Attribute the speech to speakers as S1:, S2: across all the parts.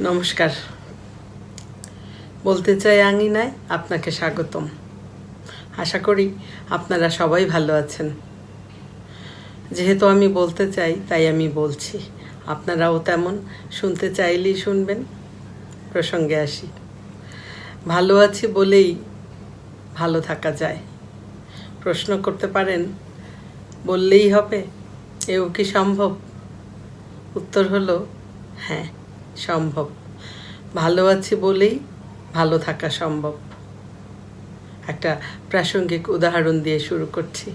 S1: নমস্কার। বলতে চাই আঙিনায় আপনাকে স্বাগতম। আশা করি আপনারা সবাই ভালো আছেন। যেহেতু আমি বলতে চাই, তাই আমি বলছি। আপনারাও তেমন শুনতে চাইলেই শুনবেন। প্রসঙ্গে আসি। ভালো আছি বলেই ভালো থাকা যায়। প্রশ্ন করতে পারেন, বললেই হবে, এও কি সম্ভব? উত্তর হলো হ্যাঁ। সম্ভব। ভালো আছি বলেই ভালো থাকা সম্ভব। একটা প্রাসঙ্গিক উদাহরণ দিয়ে শুরু করছি।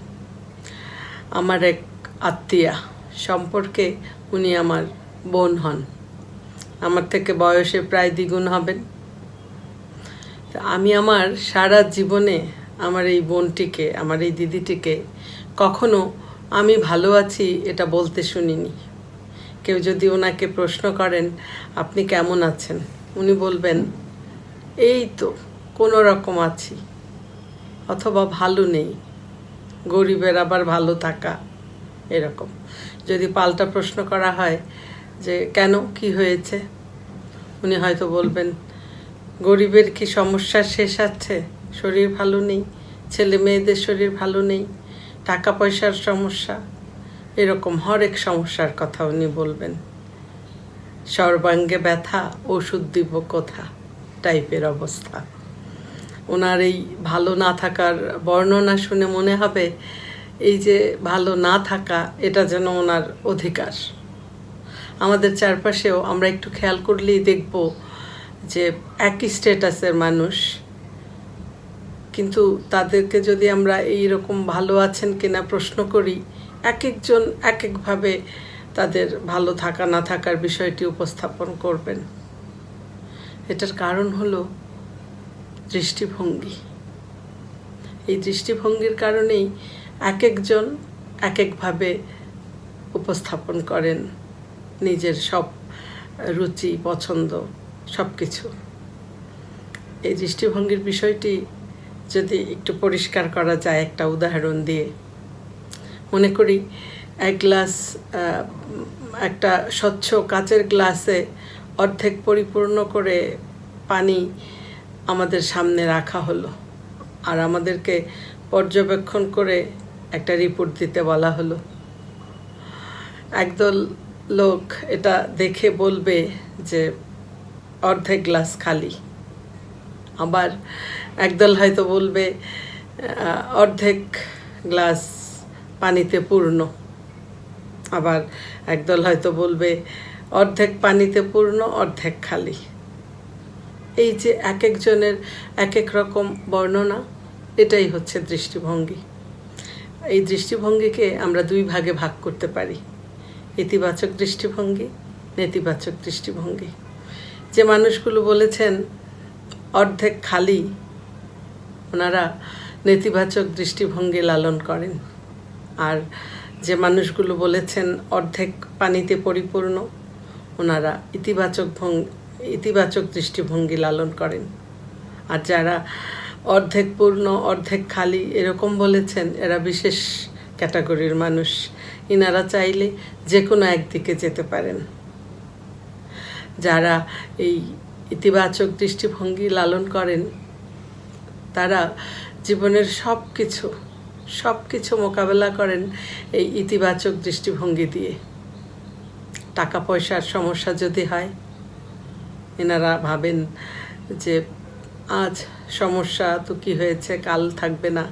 S1: আমার এক আত্মীয়া, সম্পর্কে উনি আমার বোন হন। আমার থেকে বয়সে প্রায় দ্বিগুণ হবেন। আমি আমার সারা জীবনে আমার এই বোনটিকে, আমার এই দিদিটিকে কখনো আমি ভালো আছি এটা বলতে শুনিনি। কেউ যদি ওনাকে প্রশ্ন করেন, আপনি কেমন আছেন? উনি বলবেন, এই তো, কোনো রকম আছি, অথবা ভালো নেই, গরিবের আবার ভালো থাকা, এরকম। যদি পাল্টা প্রশ্ন করা হয় যে, কেন, কি হয়েছে? উনি হয়তো বলবেন, গরিবের কি সমস্যার শেষ আছে? শরীর ভালো নেই, ছেলে মেয়েদের শরীর ভালো নেই, টাকা পয়সার সমস্যা এরকম হরেক সমস্যার কথা উনি বলবেন। সর্বাঙ্গে ব্যথা, ওষুধ দিব কোথা? টাইপের অবস্থা। ওনার এই ভালো না থাকার বর্ণনা শুনে মনে হবে, এই যে ভালো না থাকা, এটা যেন ওনার অধিকার। আমাদের চারপাশেও আমরা একটু খেয়াল করলেই দেখব যে একই স্টেটাসের মানুষ, কিন্তু তাদেরকে যদি আমরা এই রকম ভালো আছেন কিনা প্রশ্ন করি এক একজন এক একভাবে তাদের ভালো থাকা, না থাকার বিষয়টি উপস্থাপন করবেন। এটার কারণ হলো দৃষ্টিভঙ্গি। এই দৃষ্টিভঙ্গির কারণেই এক একজন এক একভাবে উপস্থাপন করেন নিজের সব রুচি, পছন্দ সব কিছু এই দৃষ্টিভঙ্গির বিষয়টি যদি একটু পরিষ্কার করা যায়, একটা উদাহরণ দিয়ে মনে করি, এক গ্লাস একটা স্বচ্ছ কাচের গ্লাসে অর্ধেক পরিপূর্ণ করে পানি আমাদের সামনে রাখা হলো। আর আমাদেরকে পর্যবেক্ষণ করে একটা রিপোর্ট দিতে বলা হলো। একদল লোক এটা দেখে বলবে যে, অর্ধেক গ্লাস খালি। আবার একদল হয়তো বলবে অর্ধেক গ্লাস পানিতে পূর্ণ। আবার একদল হয়তো বলবে, অর্ধেক পানিতে পূর্ণ, অর্ধেক খালি। এই যে এক একজনের এক এক রকম বর্ণনা, এটাই হচ্ছে দৃষ্টিভঙ্গি। এই দৃষ্টিভঙ্গিকে আমরা দুই ভাগে ভাগ করতে পারি। ইতিবাচক দৃষ্টিভঙ্গি, নেতিবাচক দৃষ্টিভঙ্গি। যে মানুষগুলো বলেছেন, অর্ধেক খালি, ওনারা নেতিবাচক দৃষ্টিভঙ্গি লালন করেন। আর যে মানুষগুলো বলেছেন, অর্ধেক পানিতে পরিপূর্ণ। ওনারা ইতিবাচক ভঙ্গ, ইতিবাচক দৃষ্টিভঙ্গি লালন করেন। আর যারা অর্ধেক পূর্ণ, অর্ধেক খালি, এরকম বলেছেন, এরা বিশেষ ক্যাটাগরির মানুষ। ইনারা চাইলে যে কোনো একদিকে যেতে পারেন। যারা এই ইতিবাচক দৃষ্টিভঙ্গি লালন করেন, তারা জীবনের সব কিছু সব কিছু মোকাবেলা করেন এই ইতিবাচক দৃষ্টিভঙ্গি দিয়ে। টাকা পয়সার সমস্যা যদি হয়, এনারা ভাবেন যে আজ সমস্যা তো কি হয়েছে, কাল থাকবে না।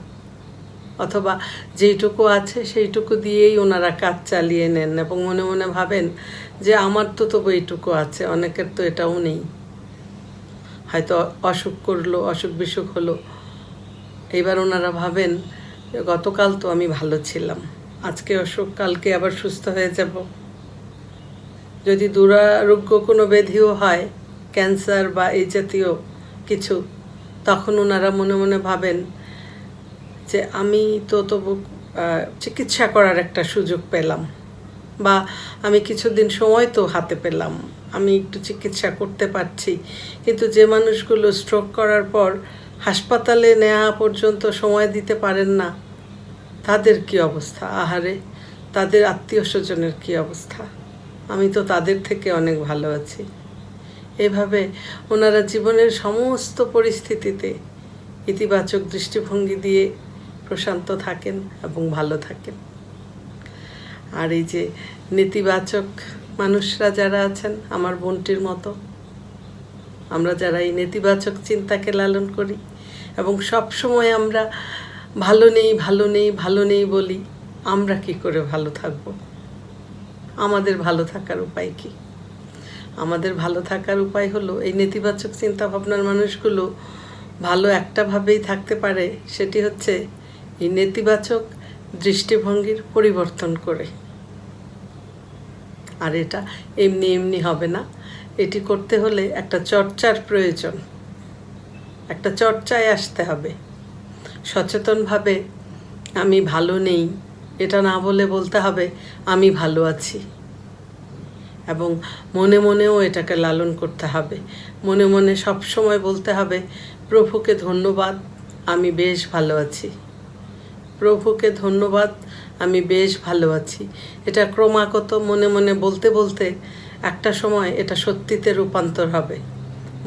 S1: অথবা যেইটুকু আছে সেইটুকু দিয়েই ওনারা কাজ চালিয়ে নেন এবং মনে মনে ভাবেন যে আমার তো তবু এইটুকু আছে, অনেকের তো এটাও নেই। হয়তো অসুখ করল অসুখ বিসুখ হলো। এইবার ওনারা ভাবেন গতকাল তো আমি ভালো ছিলাম। আজকে অসুখ কালকে আবার সুস্থ হয়ে যাব। যদি দুরারোগ্য কোনো ব্যাধিও হয়, ক্যান্সার বা এই জাতীয় কিছু, তখন ওনারা মনে মনে ভাবেন যে আমি তো তবু চিকিৎসা করার একটা সুযোগ পেলাম বা আমি কিছুদিন সময় তো হাতে পেলাম, আমি একটু চিকিৎসা করতে পারছি। কিন্তু যে মানুষগুলো স্ট্রোক করার পর হাসপাতালে নেওয়া পর্যন্ত সময় দিতে পারেন না। তাদের কি অবস্থা? আহারে, তাদের আত্মীয় স্বজনের কি অবস্থা? আমি তো তাদের থেকে অনেক ভালো আছি। এভাবে ওনারা জীবনের সমস্ত পরিস্থিতিতে ইতিবাচক দৃষ্টিভঙ্গি দিয়ে প্রশান্ত থাকেন এবং ভালো থাকেন। আর এই যে নেতিবাচক মানুষরা যারা আছেন, আমার বোনটির মতো আমরা যারা এই নেতিবাচক চিন্তাকে লালন করি এবং সব সময় আমরা ভালো নেই ভালো নেই ভালো নেই বলি, আমরা কি করে ভালো থাকব? আমাদের ভালো থাকার উপায় কি? আমাদের ভালো থাকার উপায় হলো এই নেতিবাচক চিন্তা ভাবনার মানুষগুলো ভালো একটাভাবেই থাকতে পারে, সেটি হচ্ছে এই নেতিবাচক দৃষ্টিভঙ্গির পরিবর্তন করে। আর এটা এমনি এমনি হবে না। এটি করতে হলে একটা চর্চার প্রয়োজন। একটা চর্চায় আসতে হবে। সচেতনভাবে আমি ভালো নেই, এটা না বলে বলতে হবে, আমি ভালো আছি। এবং মনে মনেও এটাকে লালন করতে হবে। মনে মনে সব সময় বলতে হবে, প্রভুকে ধন্যবাদ, আমি বেশ ভালো আছি। প্রভুকে ধন্যবাদ, আমি বেশ ভালো আছি। এটা ক্রমাগত মনে মনে বলতে বলতে একটা সময় এটা সত্যিতে রূপান্তর হবে।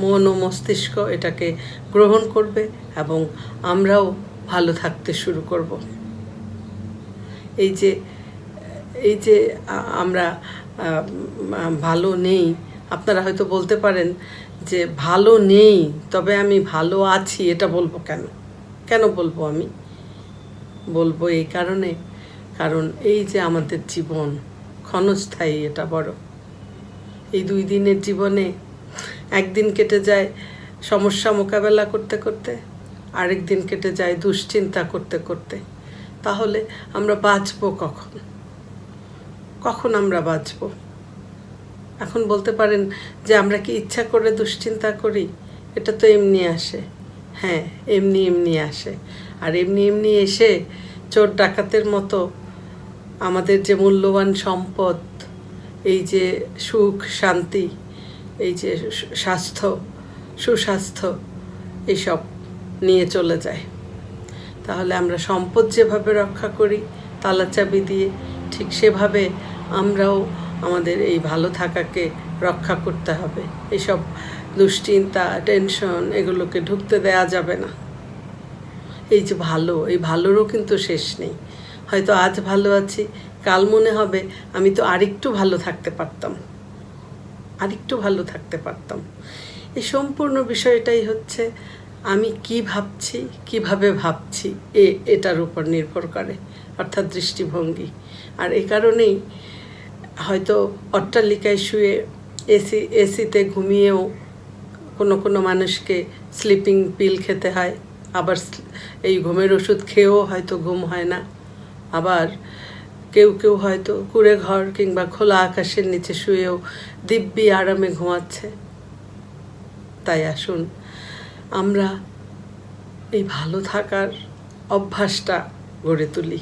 S1: মন ও মস্তিষ্ক এটাকে গ্রহণ করবে এবং আমরাও ভালো থাকতে শুরু করব। এই যে এই যে আমরা ভালো নেই, আপনারা হয়তো বলতে পারেন যে ভালো নেই, তবে আমি ভালো আছি, এটা বলব কেন? কেন বলব আমি? বলব এই কারণে। কারণ এই যে আমাদের জীবন, ক্ষণস্থায়ী এটা বড়। এই দুই দিনের জীবনে একদিন কেটে যায় সমস্যা মোকাবেলা করতে করতে, আরেক দিন কেটে যায় দুশ্চিন্তা করতে করতে। তাহলে আমরা বাঁচবো কখন? কখন আমরা বাঁচবো? এখন বলতে পারেন যে আমরা কি ইচ্ছা করে দুশ্চিন্তা করি? এটা তো এমনি আসে। হ্যাঁ এমনি এমনি আসে। আর এমনি এমনি এসে চোর ডাকাতের মতো আমাদের যে মূল্যবান সম্পদ, এই যে সুখ, শান্তি, এই যে স্বাস্থ্য, সুস্বাস্থ্য এইসব নিয়ে চলে যায়। তাহলে আমরা সম্পদ যেভাবে রক্ষা করি, তালা চাবি দিয়ে, ঠিক সেভাবে আমরাও আমাদের এই ভালো থাকাকে রক্ষা করতে হবে। এইসব দুশ্চিন্তা টেনশন এগুলোকে ঢুকতে দেয়া যাবে না। এই যে ভালো, এই ভালোরও কিন্তু শেষ নেই। হয়তো আজ ভালো আছি, কাল মনে হবে আমি তো আরেকটু ভালো থাকতে পারতাম। আরেকটু ভালো থাকতে পারতাম। এই সম্পূর্ণ বিষয়টাই হচ্ছে, আমি কি ভাবছি, কীভাবে ভাবছি, এ, এটার উপর নির্ভর করে, অর্থাৎ দৃষ্টিভঙ্গি। আর এ কারণেই হয়তো অট্টালিকায় শুয়ে এসি, এসিতে ঘুমিয়েও কোনো কোনো মানুষকে স্লিপিং পিল খেতে হয়, আবার এই ঘুমের ওষুধ খেয়েও হয়তো ঘুম হয় না। আবার কেউ কেউ হয়তো কুড়ে ঘর কিংবা খোলা আকাশের নিচে শুয়েও দিব্যি আরামে ঘুমাচ্ছে। তাই আসুন, আমরা এই ভালো থাকার অভ্যাসটা গড়ে তুলি।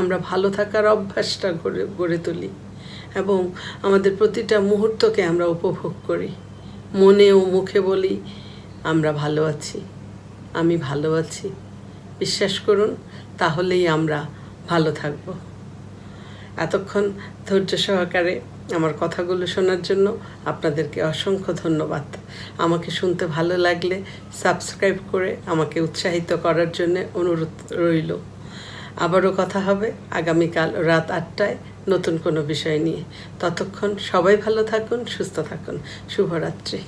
S1: আমরা ভালো থাকার অভ্যাসটা গড়ে গড়ে তুলি এবং আমাদের প্রতিটা মুহূর্তকে আমরা উপভোগ করি। মনে ও মুখে বলি, আমরা ভালো আছি, আমি ভালো আছি। বিশ্বাস করুন, তাহলেই আমরা ভালো থাকব। এতক্ষণ ধৈর্য সহকারে আমার কথাগুলো শোনার জন্য আপনাদেরকে অসংখ্য ধন্যবাদ। আমাকে শুনতে ভালো লাগলে সাবস্ক্রাইব করে আমাকে উৎসাহিত করার জন্য অনুরোধ রইল। আবারও কথা হবে আগামীকাল রাত আটটায় নতুন কোনো বিষয় নিয়ে। ততক্ষণ সবাই ভালো থাকুন সুস্থ থাকুন। শুভরাত্রি।